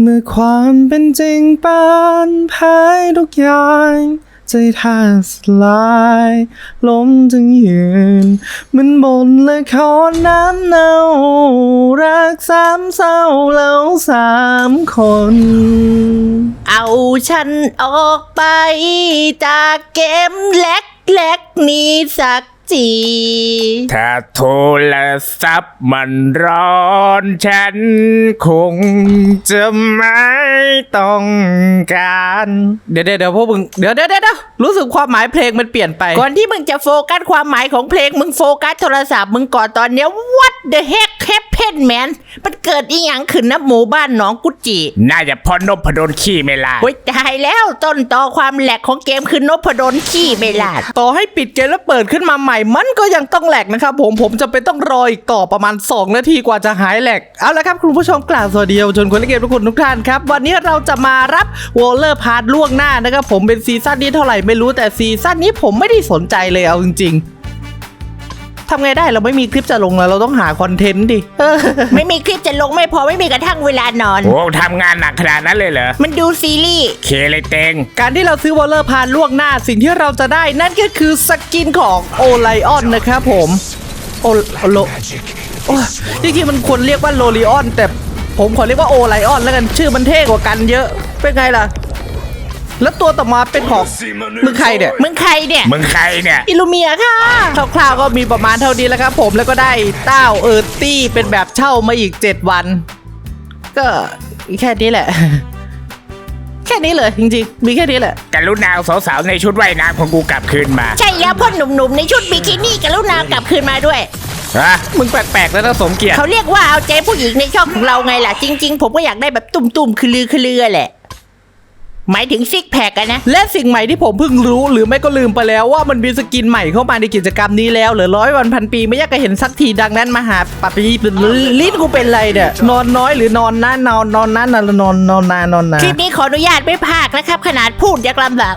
เมื่อความเป็นจริงปานแพ้ทุกอย่าง ใจแทบสลายล้มจึงยืน มันบนละครน้ำเน่า รักสามเศร้าแล้วสามคน เอาฉันออกไปจากเกมเล็กเล็กๆนี้สัก ทีถ้าโทรศัพท์มันร้อนฉันคงจะไม่ต้องการเดี๋ยวเดี๋ยวเดี๋ยวพวกมึงเดี๋ยวเดี๋ยวเดี๋ยวรู้สึกความหมายเพลงมันเปลี่ยนไป ก่อนที่มึงจะโฟกัสความหมายของเพลงมึงโฟกัสโทรศัพท์มึงก่อนตอนเนี้ย what the heck happened man มันเกิดอีหยังขึ้นนะหมู่บ้านหนองกุจิ น่าจะเพ่อนพดลขี้ไม่ลาดโอ้ยตายแล้วต้นตอความแหลกของเกมคือนพดลขี้ไม่ลาดต่อให้ปิดเกมแล้วเปิดขึ้นมาใหม่มันก็ยังต้องแหลกนะครับผมผมจะเป็นต้องรออีกต่อประมาณ 2 นาทีกว่าจะหายแหลกเอาละครับคุณผู้ชมกล่าวสวัสดีเยาวชนคนเล่นเกมทุกคนทุกท่านครับ วันนี้เราจะมารับวอลเลอร์พาร์ทล่วงหน้านะครับผมเป็นซีซั่นนี้เท่าไหร่ไม่รู้แต่ซีซั่นนี้ผมไม่ได้สนใจเลยเอาจริงๆำไงได้เราไม่มีคลิปจะลงแล้วเราต้องหาคอนเทนต์ดิเออไม่มีคลิปจะลงไม่พอไม่มีกระทั่งเวลานอน โอ้ทำงานหนักขนาดนั้นเลยเหรอ มันดูซีรีส์เคเลยเตง การที่เราซื้อวอลเลอร์พาล่วงหน้าสิ่งที่เราจะได้นั่นก็คือสกินของโอไลออนนะครับผมโอโลโอ้ยจริงๆมันควรเรียกว่าโลลิออนแต่ผมขอเรียกว่าโอไลออนแล้วกันชื่อมันเท่กว่ากันเยอะเป็นไงล่ะ แล้วตัวต่อมาเป็นของมึงใครเนี่ยมึงใครเนี่ยมึงใครเนี่ยอิลูเมียค่ะคร่าวๆก็มีประมาณเท่านี้แล้วครับผมแล้วก็ได้เต้าเออร์ตี้เป็นแบบเช่ามาอีก 7 วัน ก็แค่นี้แหละ แค่นี้เลยจริงๆ มีแค่นี้แหละกรุณาเอาสาวๆในชุดว่ายน้ำของกูกลับคืนมา ใช่แล้วพ่อหนุ่มๆในชุดบิกินี่กรุณากลับคืนมาด้วยฮะมึงแปลกๆแล้วนะสมเกียรติเขาเรียกว่าเอาใจผู้หญิงในช่องของเราไงล่ะจริง ๆ ผมก็อยากได้แบบตุ่มๆคือลือคือลือแหละ หมายถึงซิกแพคอะนะ และสิ่งใหม่ที่ผมเพิ่งรู้หรือไม่ก็ลืมไปแล้วว่ามันมีสกินใหม่เข้ามาในกิจกรรมนี้แล้วเหลือร้อยวันพันปีไม่อยากจะเห็นสักทีดังนั้นมาหาปัปปีลิ้นกูเป็นไรเนี่ยนอนน้อยหรือนอนนานนอนนอนนานนอนนอนนอนนานนอนนาคลิปนี้ขออนุญาตไม่พากนะครับ ขนาดพูดยังลำบาก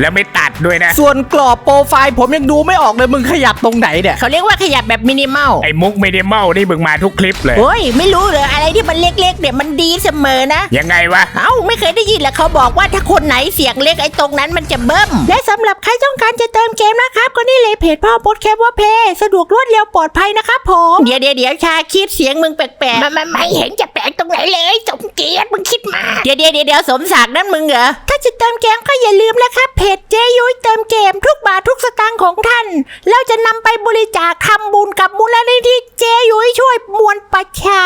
แล้วไม่ตัดด้วยนะ ส่วนกรอบโปรไฟล์ผมยังดูไม่ออกเลยมึงขยับตรงไหนเนี่ยเขาเรียกว่าขยับแบบมินิมอลไอ้มุกไม่ได้เมานี่มึงมาทุกคลิปเลย โอ้ยไม่รู้เลยอะไรที่มันเล็กๆเนี่ยมันดีเสมอนะ ยังไงวะ เอ้าไม่เคยได้ยินเหรอเขาบอกว่าถ้าคนไหนเสียงเล็กไอ้ตรงนั้นมันจะเบิ้ม และสำหรับใครต้องการจะเติมเกมนะครับ ก็นี่เลยเพจพ่อพดแคปว่าเพย์สะดวกรวดเร็วปลอดภัยนะครับผมเดี๋ยวเดี๋ยวเดี๋ยวชาคิดเสียงมึงแปลกๆมันไม่เห็นจะแปลกตรงไหนเลยสมเกียรติมึงคิดมาเดี๋ยวเดี๋ยวเดี๋ยวเดี๋ยวสมศักดิ์นั่นมึงเหรอถ้าจะเติมเกมก็อย่าลืมนะครับเพจเจยุ้ยเติมเกมทุกบาททุกสตางค์ของท่าน เราจะนำไปบริจาคทำบุญกับมูลนิธิเจยุ้ยช่วยมวลประชา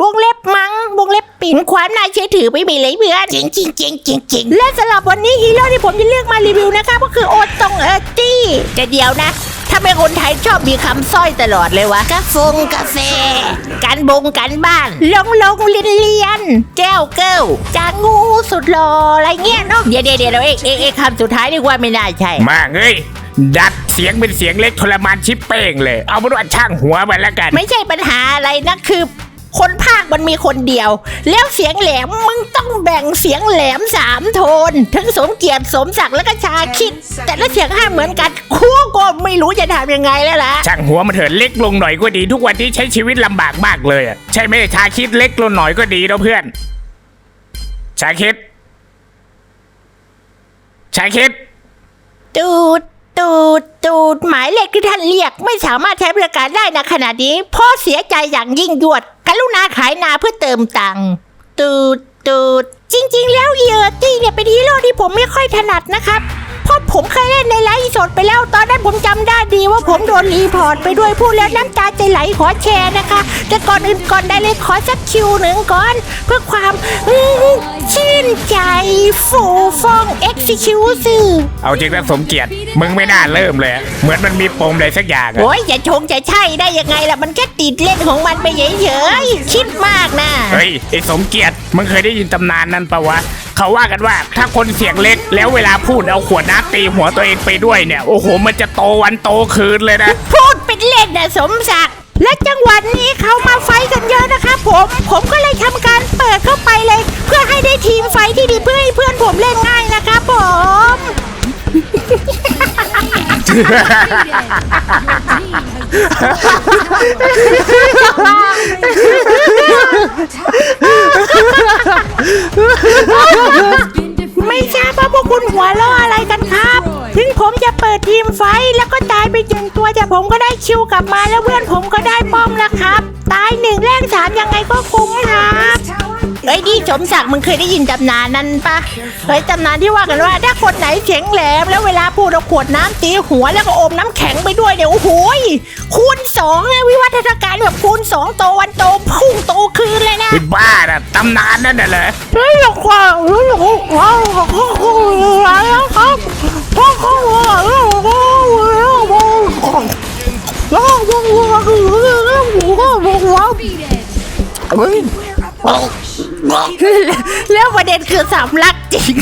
วงเล็บมังวงเล็บปิ่นความน่าเชื่อถือไม่มีเลยเพื่อนจริงจริงจริงจริงจริงและสำหรับวันนี้ฮีโร่ที่ผมจะเลือกมารีวิวนะคะก็คือโอตงเออร์ตี้จะเดียวนะถ้าเป็นคนไทยชอบมีคำสร้อยตลอดเลยวะกาฟงกาแฟการบงการบ้านลงลงเรียนเรียนแก้วเกิลจางูสุดหล่ออะไรเงี้ยเนาะเดี๋ยวเดี๋ยวเดี๋ยวเอ๊ะเอ๊ะเอ๊ะคำสุดท้ายนี่ว่าไม่น่าใช่ มาเอ้ยดัดเสียงเป็นเสียงเล็กทรมานชิปเป้งเลย เอามาด้วยช่างหัวมันแล้วกัน ไม่ใช่ปัญหาอะไรนะคือ คนภาคมันมีคนเดียว แล้วเสียงแหลมมึงต้องแบ่งเสียงแหลมสามโทน ทั้งสมเกียรติสมศักดิ์และก็ชาคิด แต่ละเสียงห้ามเหมือนกันคู่ก็ไม่รู้จะทำยังไงแล้วล่ะช่างหัวมันเถิดเล็กลงหน่อยก็ดีทุกวันนี้ใช้ชีวิตลำบากมากเลยอะใช่ไหมชาคิดเล็กลงหน่อยก็ดีนะเพื่อน ชาคิด ชาคิด ตูดตูดตูดหมายเลขที่ท่านเรียกไม่สามารถใช้บริการได้นะขณะนี้เพ่อเสียใจอย่างยิ่งยวดก รุณาขายนาเพื่อเติมตังค์ตูดตูดจริง ๆ แล้วเยร์ตี้เนี่ยเป็นฮีโร่ที่ผมไม่ค่อยถนัดนะครับ สดไปแล้วตอนนั้นผมจำได้ดีว่าผมโดนรีพอร์ตไปด้วยพูดแล้วน้ำตาใจไหลขอแชร์นะคะ แต่ก่อนอื่นก่อนได้เลยขอสักคิวหนึ่งก่อน เพื่อความอื้อชื่นใจฟูฟ่องเอ็กซิคิวซื่อเอาจริงนะสมเกียรติมึงไม่น่าเริ่มเลยอะเหมือนมันมีปมอะไรสักอย่างอะโอ้ยจะชงจะใช่ได้ยังไงล่ะมันแค่ติดเล่นของมันไปเฉยๆคิดมากนะเฮ้ยไอ้สมเกียรติมึงเคยได้ยินตำนานนั้นปะวะ เขาว่ากันว่าถ้าคนเสียงเล็กแล้วเวลาพูดเอาขวดน้ำตีหัวตัวเองไปด้วยเนี่ย โอ้โห มันจะโตวันโตคืนเลยนะ พูดเป็นเล่นนะสมศักดิ์และจังหวัดนี้เขามาไฟท์กันเยอะนะครับผม ผมก็เลยทำการเปิดเข้าไปเลย เพื่อให้ได้ทีมไฟท์ที่ดีเพื่อให้เพื่อนผมเล่นง่ายนะค ไม่ใช่บว่าพวกคุณหัวล้ออะไรกันครับ ถึงผมจะเปิดทีมไฟแล้วก็ตายไปจนงตัวแต่ผมก็ได้คิวกลับมาแล้วเพื่อนผมก็ได้ป้อมนะครับ ตายหนึ่งแลกสามยังไงก็คุ้มครับ เฮ้ยนี่สมศักดิ์มึงเคยได้ยินตำนานนั้นปะเฮ้ยตำนานที่ว่ากันว่าถ้าคนไหนเฉงแหลม แล้วเวลาพูดเอาขวดน้ำตีหัวแล้วก็อมน้ำแข็งไปด้วยเนี่ยโอ้โหยคูณสองนะวิวัฒนาการแบบคูณสองโตวันโตพุ่งโตคืนเลยนะบ้าน่ะตำนานนั่นน่ะเหรอเฮ้ยหลอกว่าเฮ้ยหลอกว่าหลอกว่าแล้วครับหลอกว่าแล้วแล้ว เรื่องประเด็นคือสามลักจริง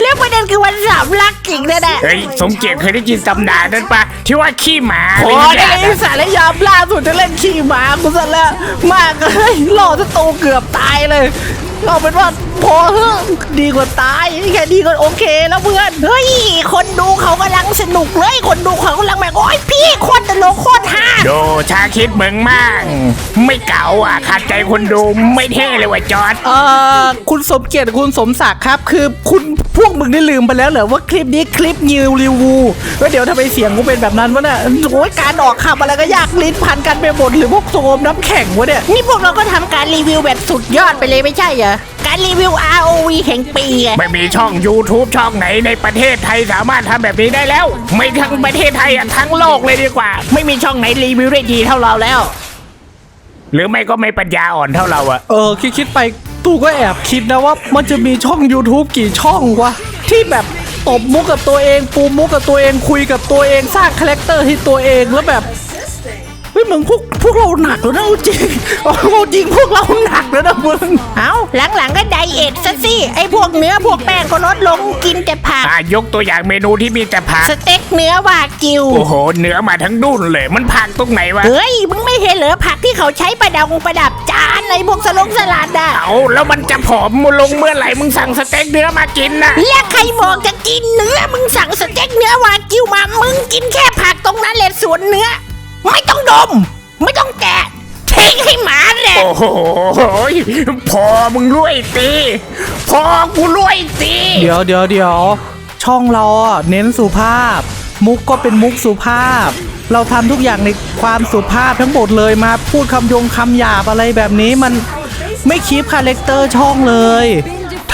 เรื่องประเด็นคือวันสามลักจริงแน่เฮ้ยสมเกียรติเคยได้ยินตำนานนั้นปะที่ว่าขี้หมาๆโอ้ไอ้สารยามล่าสุดจะเล่นขี่ม้ากูซะแล้ว มากเลยหล่อจะตูเกือบตายเลยเอาเป็นว่า พอเฮ้ดีกว่าตายแค่ดีก็โอเคแล้วเพื่อนเฮ้ยคนดูเขากำลังสนุกเลย คนดูเขากำลังแบบโอ้ยพี่คนตลกโคตรฮาดูชาคิดเบิงมาก ไม่เก่าอะขาดใจคนดูไม่เท่เลยว่ะจอดเออคุณสมเกียรติคุณสมศักดิ์ครับ คือคุณพวกมึงได้ลืมไปแล้วเหรอว่าคลิปนี้คลิปนิวรีวูแล้วเดี๋ยวทำไมเสียงกูเป็นแบบนั้นวะเนี่ยโอ้ยการออกขับอะไรก็ยากลิ้นพันกันไปหมดหรือพวกโซมน้ำแข็งวะเนี่ยนี่พวกเราก็ทำการรีวิวแบบสุดยอดไปเลยไม่ใช่เหรอ รีวิว ROV แข่งปีไงไม่มีช่อง YouTube ช่องไหนในประเทศไทยสามารถทำแบบนี้ได้แล้ว ไม่ทั้งประเทศไทยอะทั้งโลกเลยดีกว่า ไม่มีช่องไหนรีวิวได้ดีเท่าเราแล้ว หรือไม่ก็ไม่ปัญญาอ่อนเท่าเราอะเออคิดคิดไปตู้ก็แอบคิดนะว่า มันจะมีช่อง YouTube กี่ช่องวะ ที่แบบตบมุกกับตัวเอง ปูมุกกับตัวเองคุยกับตัวเองสร้างคาแรคเตอร์ให้ตัวเองแล้วแบบ มึงพวกพวกเราหนักแล้วนะจริงโอาจริงพวกเราหนักแล้วนะมึงเอาหลังๆก็ไดเอทซะสิไอพวกเนื้อพวกแป้งก็ลดลงกินแต่ผักยกตัวอย่างเมนูที่มีแต่ผัก สเต็กเนื้อวากิว โอ้โห เนื้อมาทั้งดุนเลยมันผักตรงไหนวะ เฮ้ย มึงไม่เห็นเหรอผักที่เขาใช้ประดับประดับจานในพวกสลงสลัดอะเอาแล้วมันจะผอมมลงเมื่อไหร่มึงสั่งสเต็กเนื้อมากินนะและใครบอกจะกินเนื้อมึงสั่งสเต็กเนื้อวากิวมามึงกินแค่ผักตรงนั้นแหละส่วนเนื้อ ไม่ต้องดม ไม่ต้องแกะทิ้งให้หมาแดก โอ้โหยพอมึงรวยสิพอกูรวยสิเดี๋ยวเดี๋ยวเดี๋ยวช่องเราเน้นสุภาพ มุกก็เป็นมุกสุภาพ เราทำทุกอย่างในความสุภาพทั้งหมดเลยมาพูดคำยงคำหยาบอะไรแบบนี้มันไม่คีบคาแรกเตอร์ช่องเลย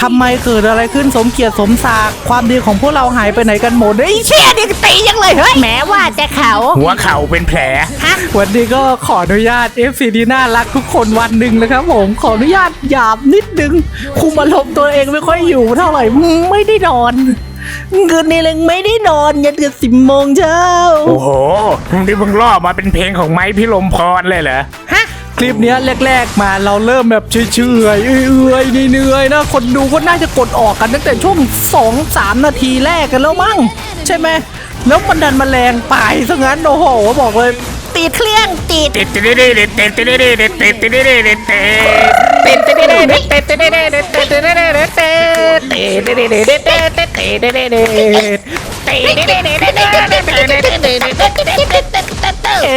ทำไมเกิดอะไรขึ้นสมเกียรติสมศักดิ์ความดีของพวกเราหายไปไหนกันหมดไอ้เชี่ยเด็ตียังเลยเฮ้ยแม้ว่าจะเขาหัวเข่าเป็นแผลวันนี้ก็ขออนุญาตเอฟซีดีน่ารักทุกคนวันหนึ่งนะครับผมขออนุญาตหยาบนิดนึงคุมอารมณ์ตัวเองไม่ค่อยอยู่เท่าไหร่ไม่ได้นอนคืนนี้เลยไม่ได้นอนยันเกือบสิบโมงเช้า โอ้โหนี่เพิ่งล่อมาเป็นเพลงของไม้พิลมพรเลยเหรอฮะ คลิปนี้แรก ๆ มาเราเริ่มแบบเฉยๆเอื่อยๆเหนื่อยๆนะ คนดูก็น่าจะกดออกกันตั้งแต่ช่วง 2-3 นาทีแรกกันแล้วมั้งใช่ไหมแล้วมันดันมาแรงไปซะงั้นโอ้โหบอกเลยติดเครื่องติดติดติดติดติดติดติดติดติดติด อ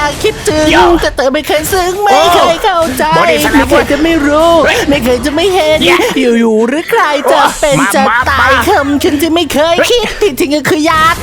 อาคิดถึงแต่เธอไม่เคยซึ้งไม่เคยเข้าใจไม่เคยจะไม่รู้ ไม่เคยจะไม่เห็น อยู่ๆหรือใครจะเป็นจะตายคำฉันจะไม่เคยคิดจริงๆก็คือญาติ